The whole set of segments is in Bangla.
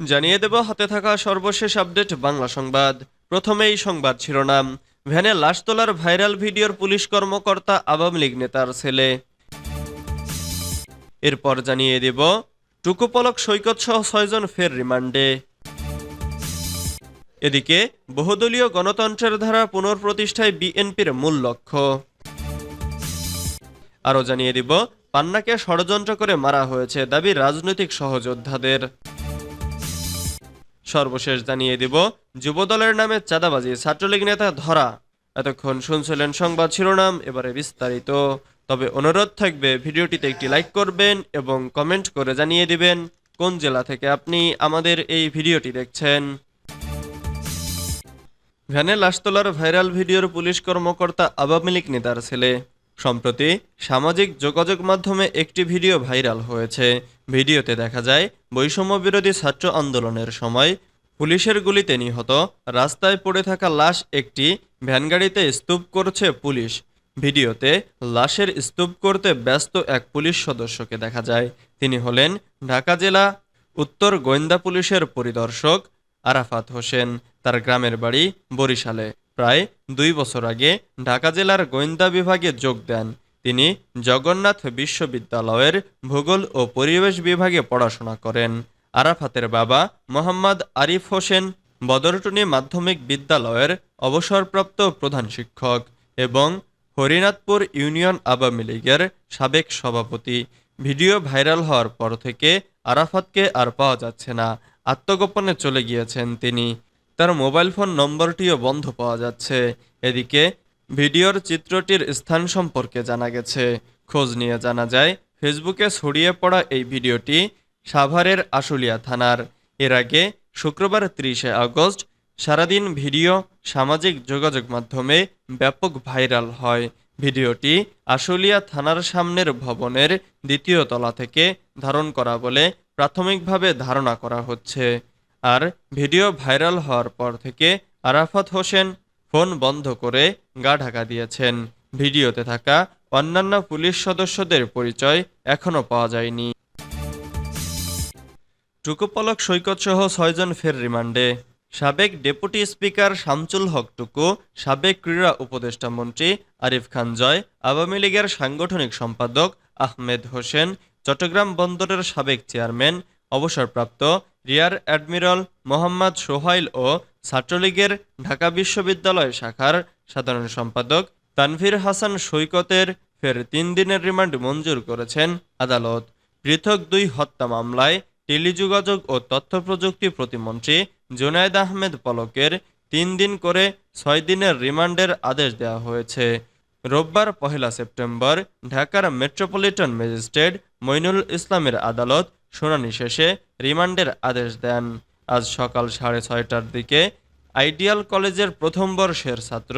জানিয়ে দেব, হাতে থাকা সর্বশেষ আপডেট বাংলা সংবাদ। প্রথমেই সংবাদ শিরোনাম। ভ্যানে লাশ তোলার ভাইরাল ভিডিওর পুলিশ কর্মকর্তা আওয়ামী লীগ নেতার ছেলে। এরপর জানিয়ে দেব টুকুপলক সৈকত সহ ছয়জন ফের রিমান্ডে। এদিকে, বহুদলীয় গণতন্ত্রের ধারা পুনঃপ্রতিষ্ঠায় বিএনপির মূল লক্ষ্য। আরও জানিয়ে দিব, পান্নাকে ষড়যন্ত্র করে মারা হয়েছে দাবি রাজনৈতিক সহযোদ্ধাদের। সর্বশেষ জানিয়ে দিব। যুবদলের নামে চাঁদাবাজি, ছাত্রলীগ নেতা ধরা। এতক্ষণ শুনছিলেন সংবাদ শিরোনাম, এবারে বিস্তারিত। তবে অনুরোধ থাকবে, ভিডিওটিতে একটি লাইক করবেন এবং কমেন্ট করে জানিয়ে দিবেন কোন জেলা থেকে আপনি আমাদের এই ভিডিওটি দেখছেন। ভ্যানে লাশ তোলার ভাইরাল ভিডিওর পুলিশ কর্মকর্তা আওয়ামী লীগ নেতার ছেলে। সম্প্রতি সামাজিক যোগাযোগ মাধ্যমে একটি ভিডিও ভাইরাল হয়েছে। ভিডিওতে দেখা যায় বৈষম্য বিরোধী ছাত্র আন্দোলনের সময় পুলিশের গুলিতে নিহত, রাস্তায় পড়ে থাকা লাশ একটি ভ্যানগাড়িতে স্তূপ করছে পুলিশ। ভিডিওতে লাশের স্তূপ করতে ব্যস্ত এক পুলিশ সদস্যকে দেখা যায়। তিনি হলেন ঢাকা জেলা উত্তর গোয়েন্দা পুলিশের পরিদর্শক আরাফাত হোসেন। তার গ্রামের বাড়ি বরিশালে। প্রায় দুই বছর আগে ঢাকা জেলার গোয়েন্দা বিভাগে যোগ দেন। তিনি জগন্নাথ বিশ্ববিদ্যালয়ের ভূগোল ও পরিবেশ বিভাগে পড়াশোনা করেন। আরাফাতের বাবা মোহাম্মদ আরিফ হোসেন বদরটুনি মাধ্যমিক বিদ্যালয়ের অবসরপ্রাপ্ত প্রধান শিক্ষক এবং হরিনাথপুর ইউনিয়ন আওয়ামী লীগের সাবেক সভাপতি। ভিডিও ভাইরাল হওয়ার পর থেকে আরাফাতকে আর পাওয়া যাচ্ছে না। আত্মগোপনে চলে গিয়েছেন তিনি। তার মোবাইল ফোন নম্বরটিও বন্ধ পাওয়া যাচ্ছে। এদিকে, ভিডিওর চিত্রটির স্থান সম্পর্কে জানা গেছে। খোঁজ নিয়ে জানা যায়, ফেসবুকে ছড়িয়ে পড়া এই ভিডিওটি সাভারের আশুলিয়া থানার। এর আগে শুক্রবার ত্রিশে আগস্ট সারাদিন ভিডিও, সামাজিক যোগাযোগ মাধ্যমে ব্যাপক ভাইরাল হয়। ভিডিওটি আশুলিয়া থানার সামনের ভবনের দ্বিতীয় তলা থেকে ধারণ করা বলে প্রাথমিকভাবে ধারণা করা হচ্ছে। আর ভিডিও ভাইরাল হওয়ার পর থেকে আরাফাত হোসেন ফোন বন্ধ করে গা ঢাকা দিয়েছেন। ভিডিওতে থাকা অন্যান্য পুলিশ সদস্যদের পরিচয় এখনও পাওয়া যায়নি। টুকুপলক সৈকত সহ ছয়জন ফের রিমান্ডে। সাবেক ডেপুটি স্পিকার শামচুল হক টুকু সাবেক ক্রীড়া উপদেষ্টা মন্ত্রী আরিফ খান জয়, আওয়ামী লীগের সাংগঠনিক সম্পাদক আহমেদ হোসেন, চট্টগ্রাম বন্দরের সাবেক চেয়ারম্যান অবসরপ্রাপ্ত রিয়ার অ্যাডমিরাল মোহাম্মদ সোহাইল ও ছাত্রলীগের ঢাকা বিশ্ববিদ্যালয় শাখার সাধারণ সম্পাদক তানভীর হাসান সৈকতের ফের তিন দিনের রিমান্ড মঞ্জুর করেছেন আদালত। পৃথক দুই হত্যা মামলায় টেলিযোগাযোগ ও তথ্য প্রযুক্তি প্রতিমন্ত্রী জুনায়দ আহমেদ পলকের তিন দিন করে ছয় দিনের রিমান্ডের আদেশ দেওয়া হয়েছে। রোববার পহেলা সেপ্টেম্বর ঢাকার মেট্রোপলিটন ম্যাজিস্ট্রেট মইনুল ইসলামের আদালত শুনানি শেষে রিমান্ডের আদেশ দেন। আজ সকাল সাড়ে ছয়টার দিকে আইডিয়াল কলেজের প্রথম বর্ষের ছাত্র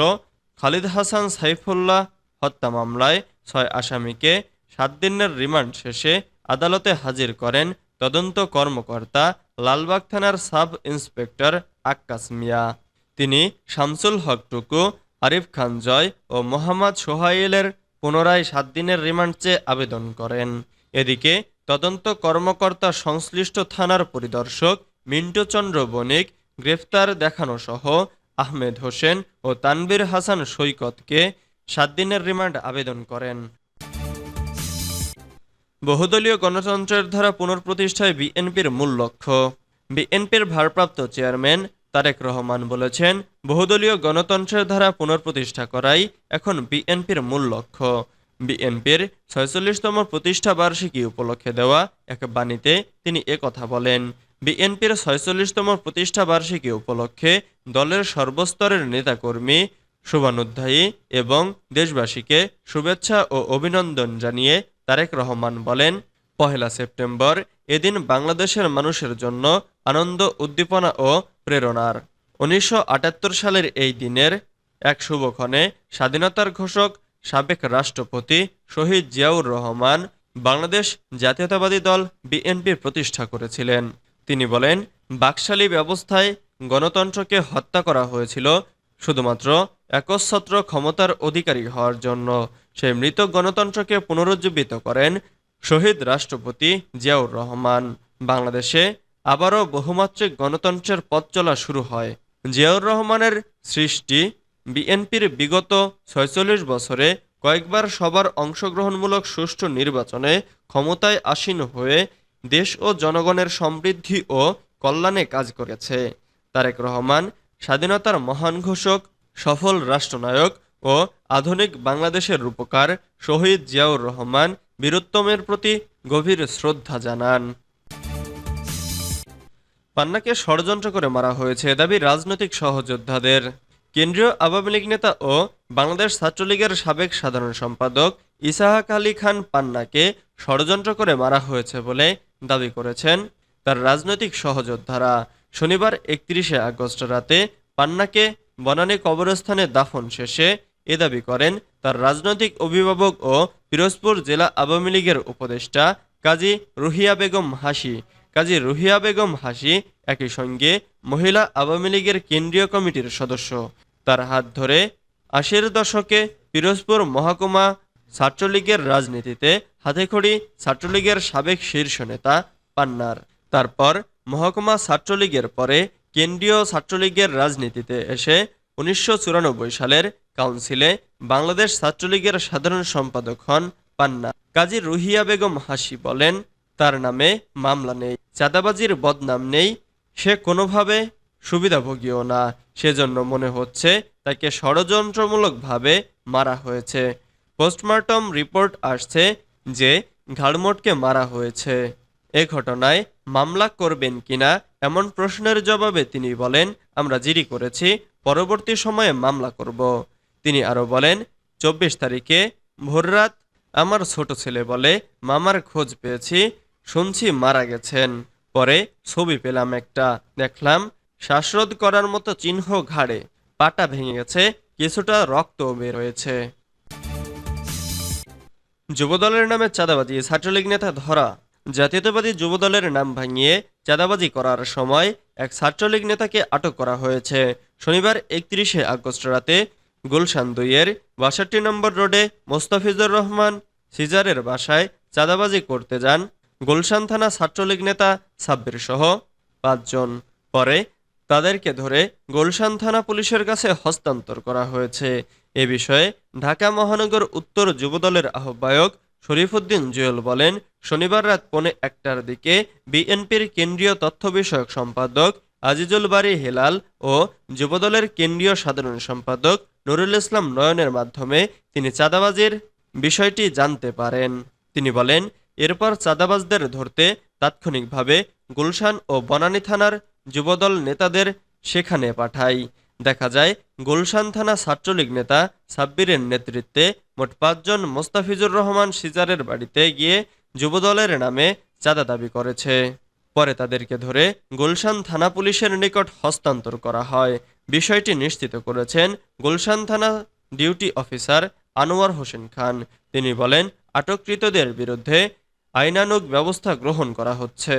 খালিদ হাসান সাইফুল্লাহ হত্যা মামলায় ছয় আসামিকে সাত দিনের রিমান্ড শেষে আদালতে হাজির করেন তদন্ত কর্মকর্তা লালবাগ থানার সাব ইন্সপেক্টর আক্কাস মিয়া। তিনি শামসুল হক টুকু আরিফ খান জয় ও মোহাম্মদ সোহাইলের পুনরায় সাত দিনের রিমান্ড চেয়ে আবেদন করেন। এদিকে তদন্ত কর্মকর্তা সংশ্লিষ্ট থানার পরিদর্শক মিন্টু চন্দ্র বণিক গ্রেফতার দেখানো সহ আহমেদ হোসেন ও তানবীর হাসান সৈকতকে সাত দিনের রিমান্ড আবেদন করেন। বহুদলীয় গণতন্ত্রের ধারা পুনঃপ্রতিষ্ঠায় বিএনপির মূল লক্ষ্য। বিএনপির ভারপ্রাপ্ত চেয়ারম্যান তারেক রহমান বলেছেন, বহুদলীয় গণতন্ত্রের ধারা পুনঃপ্রতিষ্ঠা করাই এখন বিএনপির মূল লক্ষ্য। বিএনপির ছয়চল্লিশতম প্রতিষ্ঠা বার্ষিকী উপলক্ষে দেওয়া এক বাণীতে তিনি কথা বলেন, বিএনপির ছয়চল্লিশতম প্রতিষ্ঠা বার্ষিকী উপলক্ষে দলের সর্বস্তরের নেতাকর্মী শুভানুধ্যায়ী এবং দেশবাসীকে শুভেচ্ছা ও অভিনন্দন জানিয়ে তারেক রহমান বলেন, পহেলা সেপ্টেম্বর এদিন বাংলাদেশের মানুষের জন্য আনন্দ, উদ্দীপনা ও প্রেরণার। উনিশশো আটাত্তর সালের এই দিনের এক শুভক্ষণে স্বাধীনতার ঘোষক সাবেক রাষ্ট্রপতি শহীদ জিয়াউর রহমান বাংলাদেশ জাতীয়তাবাদী দল বিএনপি প্রতিষ্ঠা করেছিলেন। তিনি বলেন, বাকশালী ব্যবস্থায় গণতন্ত্রকে হত্যা করা হয়েছিল শুধুমাত্র একচ্ছত্র ক্ষমতার অধিকারী হওয়ার জন্য। সেই মৃত গণতন্ত্রকে পুনরুজ্জীবিত করেন শহীদ রাষ্ট্রপতি জিয়াউর রহমান। বাংলাদেশে আবারও বহুমাত্রিক গণতন্ত্রের পথ চলা শুরু হয়। জিয়াউর রহমানের সৃষ্টি বিএনপির বিগত ছয়চল্লিশ বছরে কয়েকবার সবার অংশগ্রহণমূলক সুষ্ঠু নির্বাচনে ক্ষমতায় আসীন হয়ে দেশ ও জনগণের সমৃদ্ধি ও কল্যাণে কাজ করেছে। তারেক রহমান, স্বাধীনতার মহান ঘোষক, সফল রাষ্ট্রনায়ক ও আধুনিক বাংলাদেশের রূপকার শহীদ জিয়াউর রহমান বীরোত্তমের প্রতি গভীর শ্রদ্ধা জানান। পান্নাকে ষড়যন্ত্র করে মারা হয়েছে দাবি রাজনৈতিক সহযোদ্ধাদের। কেন্দ্রীয় আওয়ামী লীগ নেতা ও বাংলাদেশ ছাত্রলীগের সাবেক সাধারণ সম্পাদক ইসাহাক আলী খান পান্নাকে ষড়যন্ত্র করে মারা হয়েছে বলে দাবি করেছেন তার রাজনৈতিক সহযোদ্ধারা। শনিবার একত্রিশে আগস্ট রাতে পান্নাকে বনানী কবরস্থানে দাফন শেষে এ দাবি করেন তার রাজনৈতিক অভিভাবক ও পিরোজপুর জেলা আওয়ামী লীগের উপদেষ্টা কাজী রুহিয়া বেগম হাসি। কাজী রুহিয়া বেগম হাসি একই সঙ্গে মহিলা আওয়ামী লীগের কেন্দ্রীয় কমিটির সদস্য। তার হাত ধরে আশির দশকে পিরোজপুর মহকুমা ছাত্রলীগের রাজনীতিতে হাতেখড়ি ছাত্রলীগের সাবেক শীর্ষ নেতা পান্নার। তারপর মহকুমা ছাত্রলীগের পরে কেন্দ্রীয় ছাত্রলীগের রাজনীতিতে এসে উনিশশো চুরানব্বই সালের কাউন্সিলে বাংলাদেশ ছাত্রলীগের সাধারণ সম্পাদক হন পান্না। কাজী রুহিয়া বেগম হাসি বলেন, তার নামে মামলা নেই, চাঁদাবাজির বদনাম নেই, সে কোনোভাবে সুবিধাভোগীও না, সেজন্য মনে হচ্ছে তাকে ষড়যন্ত্রমূলকভাবে মারা হয়েছে। পোস্টমর্টম রিপোর্ট আসছে যে ঘাড়মোটকে মারা হয়েছে। এ ঘটনায় মামলা করবেন কিনা এমন প্রশ্নের জবাবে তিনি বলেন, আমরা জিরি করেছি, পরবর্তী সময়ে মামলা করব। তিনি আরও বলেন, চব্বিশ তারিখে ভোররাত আমার ছোট ছেলে বলে মামার খোঁজ পেয়েছি, শুনছি মারা গেছেন, পরে ছবি পেলাম একটা, দেখলাম শ্বাসরোধ করার মতো চিহ্ন ঘাড়ে, পাটা ভেঙে গেছে, কিছুটা রক্ত বের হয়েছে। যুবদলের নামে চাঁদাবাজি, ছাত্রলীগ নেতা ধরা, জাতীয়তাবাদী যুবদলের নাম ভাঙিয়ে চাঁদাবাজি করার সময় এক ছাত্রলীগ নেতাকে আটক করা হয়েছে। শনিবার একত্রিশে আগস্ট রাতে গুলশান দুইয়ের বাষট্টি নম্বর রোডে মোস্তাফিজুর রহমান সিজারের বাসায় চাঁদাবাজি করতে যান গুলশান থানা ছাত্রলীগ নেতা সাব্বির সহ পাঁচজন। পরে তাদেরকে ধরে গুলশান থানা পুলিশের কাছে হস্তান্তর করা হয়েছে। এ বিষয়ে ঢাকা মহানগর উত্তর যুবদলের আহ্বায়ক শরীফুদ্দিন জুয়েল বলেন, শনিবার রাত পৌনে একটার দিকে বিএনপির কেন্দ্রীয় তথ্য বিষয়ক সম্পাদক আজিজুল বাড়ি হেলাল ও যুবদলের কেন্দ্রীয় সাধারণ সম্পাদক নুরুল ইসলাম নয়নের মাধ্যমে তিনি চাঁদাবাজির বিষয়টি জানতে পারেন। তিনি বলেন, এরপর চাঁদাবাজদের ধরতে তাৎক্ষণিকভাবে গুলশান ও বনানী থানার যুবদল নেতাদের সেখানে পাঠায়। দেখা যায়, গুলশান থানা ছাত্রলীগ নেতা সাব্বিরের নেতৃত্বে মোট পাঁচজন মোস্তাফিজুর রহমান সিজারের বাড়িতে গিয়ে যুবদলের নামে চাঁদা দাবি করেছে। পরে তাদেরকে ধরে গুলশান থানা পুলিশের নিকট হস্তান্তর করা হয়। বিষয়টি নিশ্চিত করেছেন গুলশান থানা ডিউটি অফিসার আনোয়ার হোসেন খান। তিনি বলেন, আটককৃতদের বিরুদ্ধে আইনানুগ ব্যবস্থা গ্রহণ করা হচ্ছে।